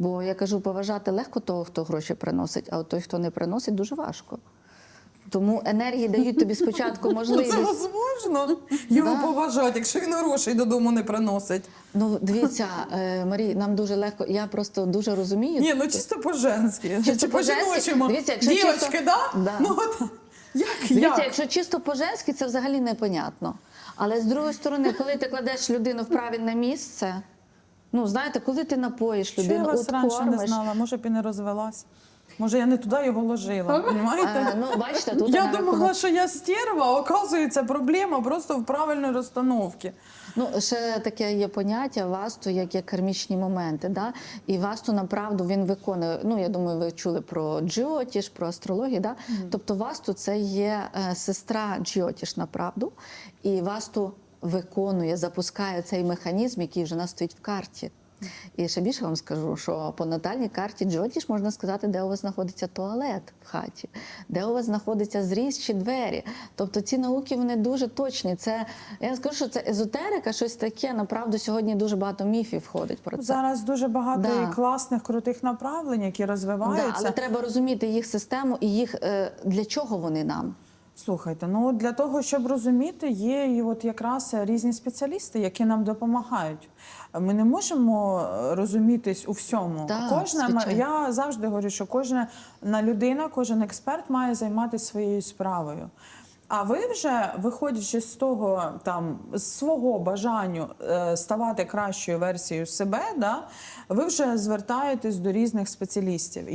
Бо я кажу, поважати легко того, хто гроші приносить, а от той, хто не приносить, дуже важко. Тому енергії дають тобі спочатку Ну, можливість. це возможно його Да. поважати, якщо він грошей додому не приносить. Ну, дивіться, е, Марій, нам дуже легко. Я просто дуже розумію. Ні, ну чисто по-женськи. Чи. Дивіться, якщо Дівочки, чисто- да? Да. Ну от як, Дивіться, як? якщо чисто по-женськи, це взагалі непонятно. Але з другої сторони, коли ти кладеш людину в правильне місце, ну знаєте, коли ти напоїш Що я людину, вас раніше не знала, може б і не розвелась. Може, я не туди його ложила, розумієте? Е, ну, бачите, тут Я на думала, що я стерва, а оказується проблема просто в правильній розстановці. Ну, ще таке є поняття васту, як є кармічні моменти. Да? І васту направду він виконує. Ну, я думаю, ви чули про джіотіш, про астрологію. Да? Тобто васту це є е, сестра джіотіш направду, і васту виконує, запускає цей механізм, який вже нас стоїть в карті. І ще більше вам скажу, що по натальній карті Джотіш можна сказати, де у вас знаходиться туалет в хаті, де у вас знаходиться зріз чи двері. Тобто ці науки вони дуже точні. Це я скажу, що це езотерика, щось таке. Направду сьогодні дуже багато міфів входить про це. Зараз дуже багато Да. і класних, крутих направлень, які Да, але треба розуміти їх систему і їх е, для чого вони нам. Слухайте, ну для того, щоб розуміти, є і от якраз різні спеціалісти, які нам допомагають. Ми не можемо е, розумітись у всьому. Так, кожна звичайно. я завжди говорю, що кожна людина, кожен експерт має займатися своєю справою. А ви вже, виходячи з того, там з свого бажанню е, ставати кращою версією себе, да, ви вже звертаєтесь до різних спеціалістів.